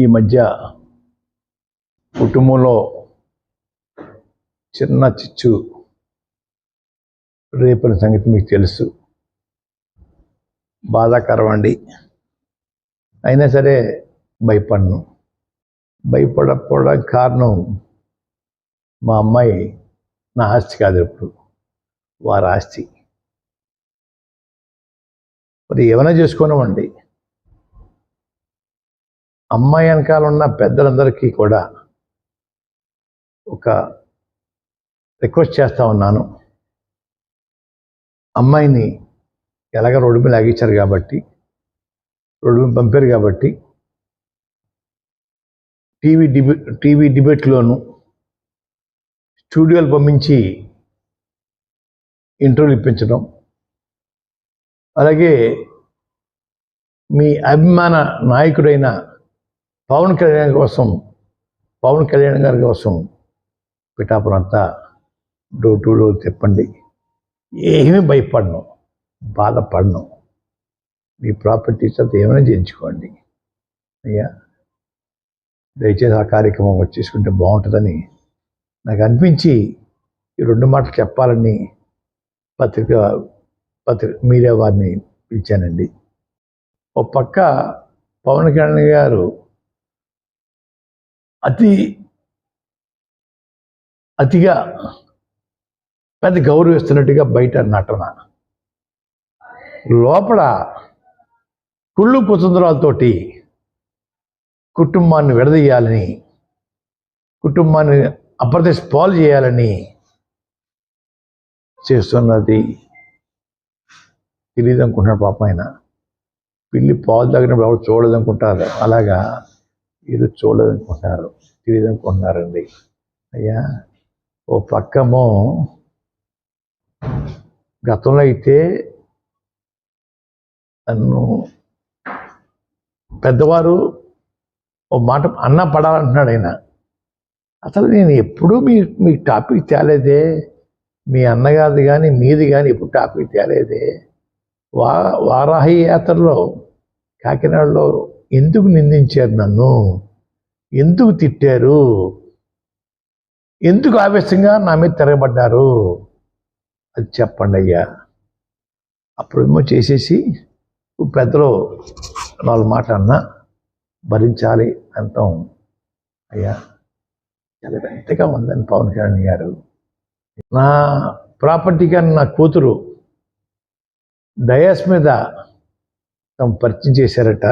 ఈ మధ్య కుటుంబంలో చిన్న చిచ్చు రేపిన సంగతి మీకు తెలుసు. బాధాకరం అండి అయినా సరే భయపడను. భయపడకపోవడానికి కారణం మా అమ్మాయి నా ఆస్తి కాదు ఇప్పుడు వారి ఆస్తి. మరి ఏమైనా చేసుకున్నామండి. అమ్మాయి వెనకాల ఉన్న పెద్దలందరికీ కూడా ఒక రిక్వెస్ట్ చేస్తా ఉన్నాను. అమ్మాయిని ఎలాగ రోడ్డు మీద లాగించారు కాబట్టి రోడ్డు మీద పంపారు కాబట్టి టీవీ డిబే టీవీ డిబేట్లోను స్టూడియోలు పంపించి ఇంటర్వ్యూలు ఇప్పించడం అలాగే మీ అభిమాన నాయకుడైన పవన్ కళ్యాణ్ కోసం పవన్ కళ్యాణ్ గారి కోసం పిఠాపురం అంతా డోర్ టు డోర్ తెప్పండి. ఏమీ భయపడను బాధపడను. మీ ప్రాపర్టీస్ అంతా ఏమైనా చేయించుకోండి. అయ్యా దయచేసి ఆ కార్యక్రమం వచ్చేసుకుంటే బాగుంటుందని నాకు అనిపించి ఈ రెండు మాటలు చెప్పాలని పత్రిక పత్రిక మీడియా వారిని పిలిచానండి. ఒక పక్క పవన్ కళ్యాణ్ గారు అతి అతిగా పెద్ద గౌరవిస్తున్నట్టుగా బయట నటన. లోపల కుళ్ళు కుతంత్రాలతోటి కుటుంబాన్ని విడదీయాలని కుటుంబాన్ని అప్రదేశ్ పాలు చేయాలని చేస్తున్నది తెలియదు అనుకుంటున్నాడు పాప ఆయన. పిల్లి పాలు తాగినప్పుడు ఎవరు చూడదనుకుంటారు అలాగా మీరు చూడదనుకుంటున్నారు తెలియదు అనుకుంటున్నారండి అయ్యా ఓ పక్కమో గతంలో అయితే నన్ను పెద్దవారు ఓ మాట అన్న పడాలంటున్నాడు ఆయన. అసలు నేను ఎప్పుడూ మీ మీ టాపిక్ తేలేదే. మీ అన్నగారిది కానీ మీది కానీ ఎప్పుడు టాపిక్ తేలేదే. వా వారాహి యాత్రలో కాకినాడలో ఎందుకు నిందించారు నన్ను? ఎందుకు తిట్టారు? ఎందుకు ఆవేశంగా నా మీద తిరగబడ్డారు? అది చెప్పండి అయ్యా. అప్పుడు ఏమో చేసేసి పెద్దలు నాలుగు మాట అన్నా భరించాలి అంటాం. అయ్యా చాలా ఎంతగా ఉందని పవన్ కళ్యాణ్ గారు. నా ప్రాపర్టీ కానీ నా కూతురు డయాస్ మీద తమ పరిచయం చేశారట.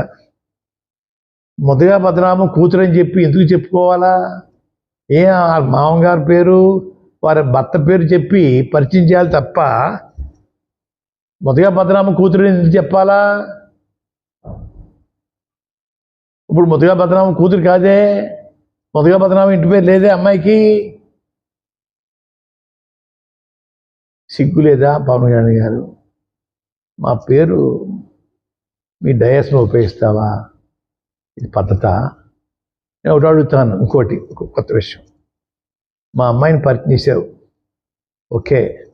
మొదగా భద్రామ కూతురు అని చెప్పి ఎందుకు చెప్పుకోవాలా? ఏ ఆ మామగారి పేరు వారి భర్త పేరు చెప్పి పరిచయం చేయాలి తప్ప మొదగా భద్రామ కూతురు అని ఎందుకు చెప్పాలా? ఇప్పుడు ముదుగా భద్రామ కూతురు కాదే మొదగా భద్రామ ఇంటి పేరు లేదే అమ్మాయికి? సిగ్గు లేదా పవన్ కళ్యాణ్ గారు? మా పేరు మీ డయాస్లో ఉపయోగిస్తావా? పద్ధత. నేను ఒకటి అడుగుతాను ఇంకోటి కొత్త విషయం. మా అమ్మాయిని పరిచయం చేసావు ఓకే.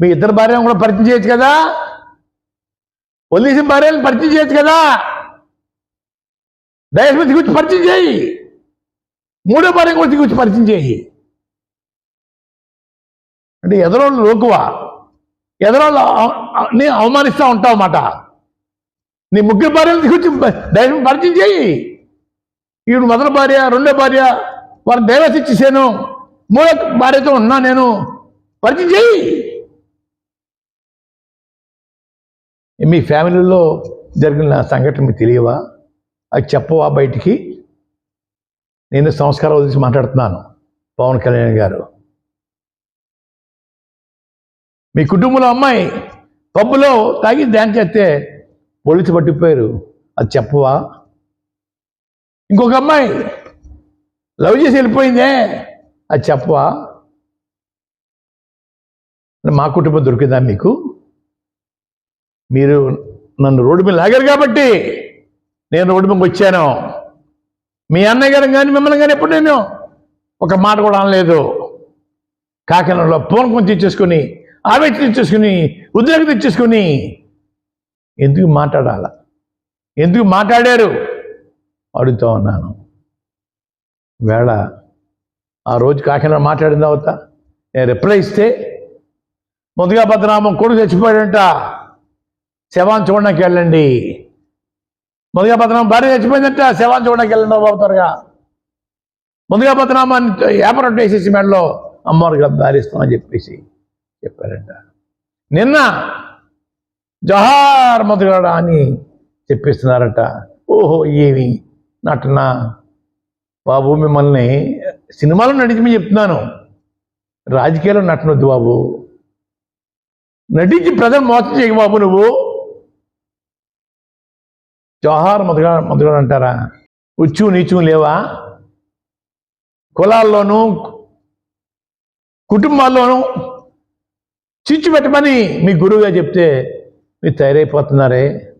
మీ ఇద్దరు భార్యను కూడా పరిచయం చేయొచ్చు కదా? వదిలేసిన భార్యను పరిచయం చేయొచ్చు కదా? దయస్మతి గురించి పరిచయం చేయి. మూడో భార్య కూడా గురించి పరిచయం చేయి. అంటే ఎదరోళ్ళు లోకువా? ఎదరోళ్ళు నేను అవమానిస్తూ ఉంటావు అన్నమాట. నీ ముగ్గురు భార్యలు తీసుకొచ్చి దైవం పరిచయం చేయి. ఈవిడ మొదటి భార్య రెండో భార్య వారి డైవర్స్ ఇచ్చేసాను మూడో భార్యతో ఉన్నా నేను. పరిచయం చేయి. మీ ఫ్యామిలీలో జరిగిన సంఘటన మీకు తెలియవా? అది చెప్పవా బయటికి? నేను సంస్కారం వదిలిసి మాట్లాడుతున్నాను పవన్ కళ్యాణ్ గారు. మీ కుటుంబంలో అమ్మాయి పబ్బులో తాగి ధ్యానం చేస్తే పోలీసు పట్టిపోయారు. అది చెప్పవా? ఇంకొక అమ్మాయి లవ్ చేసి వెళ్ళిపోయిందే. అది చెప్పవా? మా కుటుంబం దొరికిందా మీకు? మీరు నన్ను రోడ్డు మీద లాగారు కాబట్టి నేను రోడ్డు మీదకి వచ్చాను. మీ అన్నయ్య గారు కానీ మిమ్మల్ని కానీ ఎప్పుడు నేను ఒక మాట కూడా అనలేదు. కాకినాడలో పూనకం తెచ్చేసుకొని ఆవేశం తెచ్చేసుకుని ఉద్రేకం తెచ్చేసుకుని ఎందుకు మాట్లాడాల? ఎందుకు మాట్లాడారు? అడుగుతూ ఉన్నాను. వేళ ఆ రోజు కాకినాడ మాట్లాడిన తర్వాత నేను రిప్లై ఇస్తే ముందుగా భద్రనామం కొడుకు చచ్చిపోయాడంట. శవాన్ని చూడడానికి వెళ్ళండి. ముందుగా భద్రనామం భార్య చచ్చిపోయిందంట. శవాన్ని చూడడానికి వెళ్ళండి బాబు త్వరగా. ముందుగా భద్రనామాన్ని ఏపరం వేసేసి మెడలో అమ్మవారికి దారిస్తామని చెప్పేసి చెప్పారంట. నిన్న జహార్ మొదలుగాడ అని చెప్పిస్తున్నారట. ఓహో ఏమి? నటన? బాబు మిమ్మల్ని సినిమాలో నటించమని చెప్తున్నాను. రాజకీయాల్లో నటనొద్దు బాబు. నటించి ప్రజలు మోసం చేయకు బాబు నువ్వు. జోహార్ మొదగా మొదలు అంటారా? ఉచ్చు నీచు లేవా? కులాల్లోనూ కుటుంబాల్లోనూ చిచ్చు పెట్టమని మీ గురువుగా చెప్తే మీరు తయారైపోతున్నారే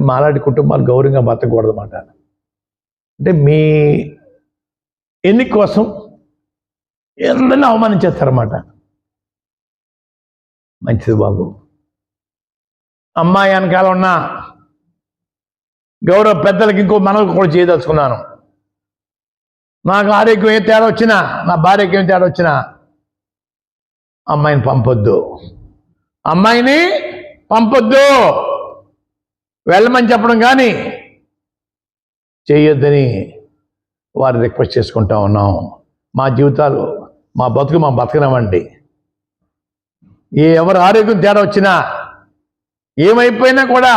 మాలాంటి కుటుంబాలు గౌరవంగా బతకూడదు అన్నమాట అంటే మీ ఎన్నిక కోసం అందరినీ అవమానించేస్తారన్నమాట. మంచిది బాబు. అమ్మాయి వెనకాల ఉన్న గౌరవ పెద్దలకి ఇంకో మనకు కూడా చేయదలుచుకున్నాను. నాకు ఆరోగ్యం ఏ తేడా వచ్చినా నా భార్యకి ఏం తేడా వచ్చినా అమ్మాయిని పంపొద్దు. అమ్మాయిని పంపొద్దు. వెళ్ళమని చెప్పడం కానీ చేయొద్దని వారు రిక్వెస్ట్ చేసుకుంటా ఉన్నాం. మా జీవితాలు మా బతుకు మా బతకనివ్వండి ఏ ఎవరు ఆరోగ్యం తేడా వచ్చినా ఏమైపోయినా కూడా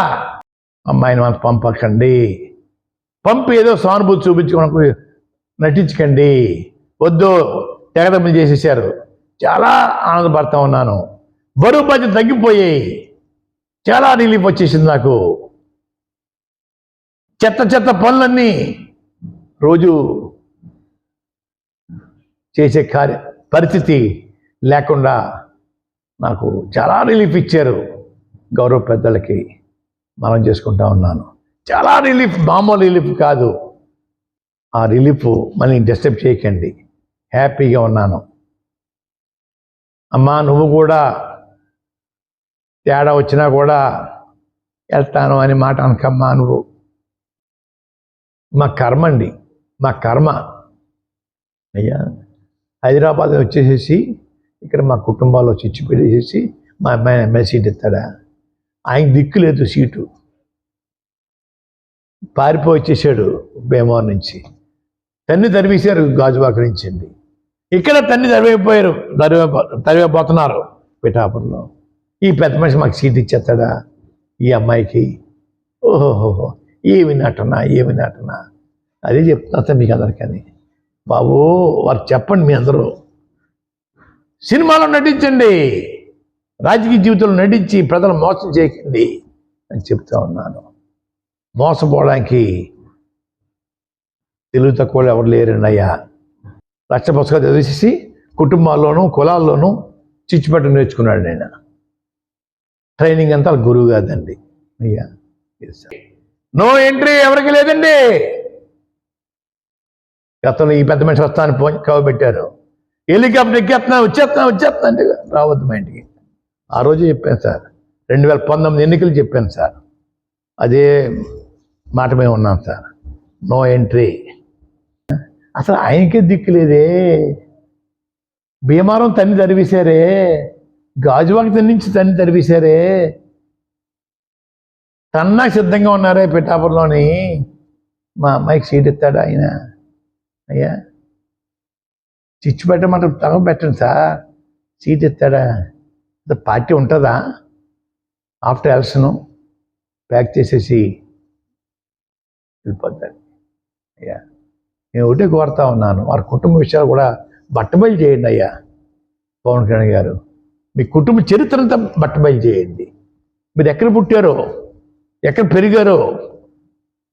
అమ్మాయిని మనకు పంపకండి. పంపి ఏదో సానుభూతి చూపించుకోవడానికి నటించకండి. వద్దు తెగదమ్మలు చేసేసారు చాలా ఆనందపడతా ఉన్నాను. బరువు బాధ్యత తగ్గిపోయాయి. చాలా రిలీఫ్ వచ్చేసింది నాకు. చెత్త చెత్త పనులన్నీ రోజు చేసే కార్య పరిస్థితి లేకుండా నాకు చాలా రిలీఫ్ ఇచ్చారు గౌరవ పెద్దలకి. మనం చేసుకుంటా ఉన్నాను. చాలా రిలీఫ్ మామూలు రిలీఫ్ కాదు. ఆ రిలీఫ్ మళ్ళీ డిస్టర్బ్ చేయకండి. హ్యాపీగా ఉన్నాను. అమ్మా నువ్వు కూడా తేడా వచ్చినా కూడా వెళ్తాను అని మాట అనకమ్మా నువ్వు. మా కర్మ అండి మా కర్మ. అయ్యా హైదరాబాద్ వచ్చేసేసి ఇక్కడ మా కుటుంబాల్లో చిచ్చి పెట్టేసేసి మా అమ్మాయి అమ్మాయి సీట్ ఇస్తాడా ఆయన దిక్కు లేదు సీటు. పారిపోయి వచ్చేసాడు భీమవరం నుంచి. తన్ని తరివేశారు గాజువాక నుంచి అండి. ఇక్కడ తన్ని తరివైపోయారు తరివే తరివేపోతున్నారు పిఠాపురంలో. ఈ పెద్ద మనిషి మాకు సీట్ ఇచ్చేస్తాడా? ఈ అమ్మాయికి? ఓహోహోహో ఏమి నటన ఏమి నటన అదే చెప్తున్నా మీకు అందరికీ బాబు వారు చెప్పండి మీ అందరూ. సినిమాలో నటించండి. రాజకీయ జీవితంలో నటించి ప్రజలు మోసం చేయకండి అని చెప్తా ఉన్నాను. మోసపోవడానికి తెలుగు తక్కువ ఎవరు లేరండి అయ్యా. లక్ష పుస్తకాలు చదివేసి కుటుంబాల్లోనూ కులాల్లోనూ చిచ్చుపెట్టడం నేర్చుకున్నాడు నేను. ట్రైనింగ్ అంతా గురువు కాదండి అయ్యా నో ఎంట్రీ ఎవరికి లేదండి. గతంలో ఈ పెద్ద మనిషి వస్తాను ఫోన్ కవ హెలికాప్టర్ ఎక్కేస్తున్నా వచ్చేస్తున్నా వచ్చేస్తున్నా అంటే రావద్దు మా ఇంటికి. ఆ రోజు చెప్పాను సార్. రెండు వేల పంతొమ్మిది ఎన్నికలు చెప్పాను సార్. అదే మాట మేము ఉన్నాం సార్. No entry. అసలు ఆయనకే దిక్కు లేదే. భీమారం తన్ని చదివేశారే గాజువాక నుంచి తన్ని తరిపేశారే తన్నా సిద్ధంగా ఉన్నారే పిఠాపురంలోని. మా అమ్మాయికి సీట్ ఇస్తాడా ఆయన? అయ్యా. చిచ్చు పెట్టమంటే తగ పెట్టండి సార్. సీట్ ఇస్తాడా? పార్టీ ఉంటుందా? ఆఫ్టర్ ఎలక్షన్ ప్యాక్ చేసేసి వెళ్ళిపోతాడు. అయ్యా. నేను ఒకటే కోరుతా ఉన్నాను. వారి కుటుంబ విషయాలు కూడా బట్టబయలు చేయండి అయ్యా. పవన్ కళ్యాణ్ గారు. మీ కుటుంబ చరిత్రంతా బట్టబయలు చేయండి. మీరు ఎక్కడ పుట్టారో ఎక్కడ పెరిగారో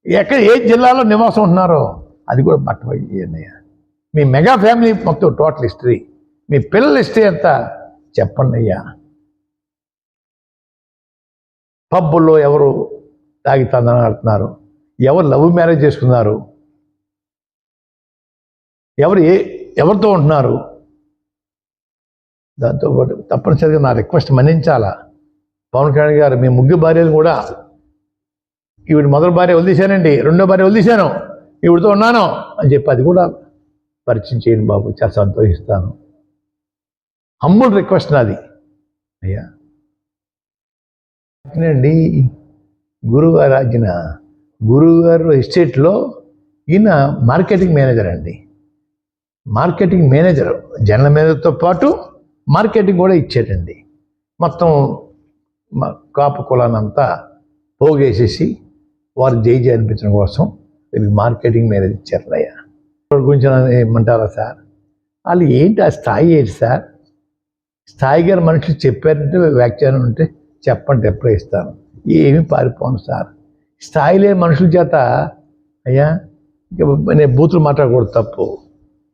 ఎక్కడ ఏ జిల్లాలో నివాసం ఉంటున్నారో అది కూడా బట్టబయలు చేయండి అయ్యా. మీ మెగా ఫ్యామిలీ మొత్తం టోటల్ హిస్టరీ. మీ పిల్లల హిస్టరీ అంతా చెప్పండి అయ్యా. పబ్బుల్లో ఎవరు తాగితందనం ఆడుతున్నారు? ఎవరు లవ్ మ్యారేజ్ చేసుకున్నారు? ఎవరు ఏ ఎవరితో ఉంటున్నారు? దాంతోపాటు తప్పనిసరిగా నా రిక్వెస్ట్ మన్నించాలా? పవన్ కళ్యాణ్ గారు మీ ముగ్గురు భార్యలు కూడా ఈవిడ మొదటి భార్య వదిలేశానండి రెండో భార్య వదిలేశాను ఈవిడతో ఉన్నాను అని చెప్పి అది కూడా పరిచయం చేయండి బాబు చాలా సంతోషిస్తాను. హమ్ముల్ రిక్వెస్ట్ నాది. అయ్యా. అండి గురువుగారు ఆజ్ఞ గురువుగారు ఎస్టేట్లో ఈయన మార్కెటింగ్ మేనేజర్ అండి. మార్కెటింగ్ మేనేజర్ జనరల్ మేనేజర్తో పాటు మార్కెటింగ్ కూడా ఇచ్చేటండి. మొత్తం కాపు కులానంతా పోగేసేసి వారు జై జై అనిపించడం కోసం వీరికి మార్కెటింగ్ మీద ఇచ్చారు అయ్యా గురించి ఏమంటారా సార్? వాళ్ళు ఏంటి ఆ స్థాయి ఏంటి సార్? స్థాయి గారు మనుషులు చెప్పారంటే వ్యాఖ్యానం ఉంటే చెప్పండి ఎప్పుడే ఇస్తాను. ఏమి పారిపోను సార్. స్థాయి లేని మనుషుల చేత అయ్యా నేను బూతులు మాట్లాడకూడదు తప్పు.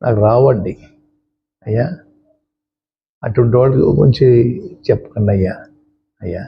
నాకు రావండి. అయ్యా అటువంటి వాళ్ళ గురించి చెప్పకండి అయ్యా. అయ్యా.